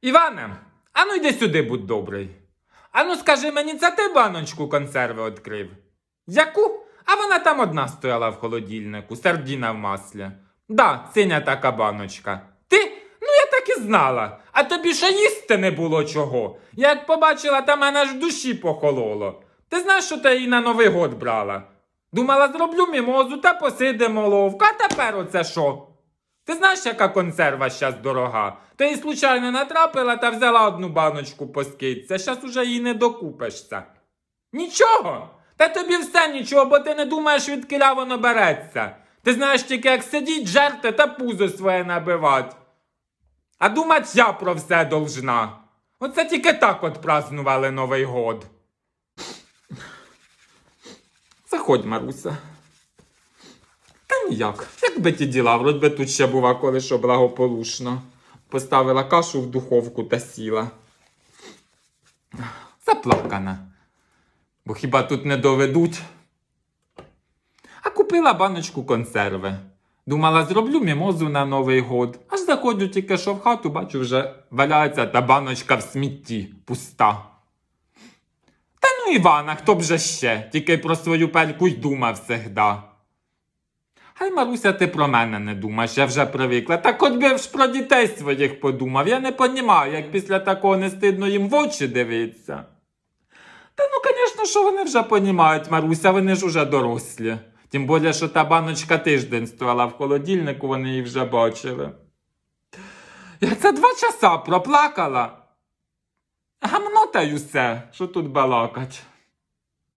Іване, ану йди сюди, будь добрий. Ану скажи мені, це ти баночку консерви відкрив? Яку? А вона там одна стояла в холодильнику, сардіна в маслі. Да, синя така баночка. Ти? Ну я так і знала. А тобі ще їсти не було чого. Як побачила, та мене ж в душі похололо. Ти знаєш, що ти її на Новий год брала? Думала, зроблю мімозу та посидимо ловка, а тепер оце що? Ти знаєш, яка консерва щас дорога? Ти її случайно натрапила та взяла одну баночку по скидці, щас уже її не докупишся. Нічого! Та тобі все нічого, бо ти не думаєш, від киля воно береться. Ти знаєш тільки, як сидіть, жерти та пузо своє набивать. А думать я про все должна. Оце тільки так от празднували Новий год. Заходь, Маруся. Ніяк. Як би ті діла, вроді би тут ще бува, коли що благополучно. Поставила кашу в духовку та сіла. Заплакана. Бо хіба тут не доведуть? А купила баночку консерви. Думала, зроблю мімозу на Новий год. Аж заходжу тільки що в хату, бачу, вже валяється та баночка в смітті, пуста. Та ну Івана, хто б же ще, тільки про свою пельку й думав всегда. Хай, Маруся, ти про мене не думаєш, я вже привикла. Так от би ж про дітей своїх подумав. Я не понімаю, як після такого не стидно їм в очі дивитися. Та ну, звісно, що вони вже понімають, Маруся, вони ж уже дорослі. Тим більше, що та баночка тиждень стояла в холодильнику, вони її вже бачили. Я це два часа проплакала. Гамно та й усе, що тут балакать.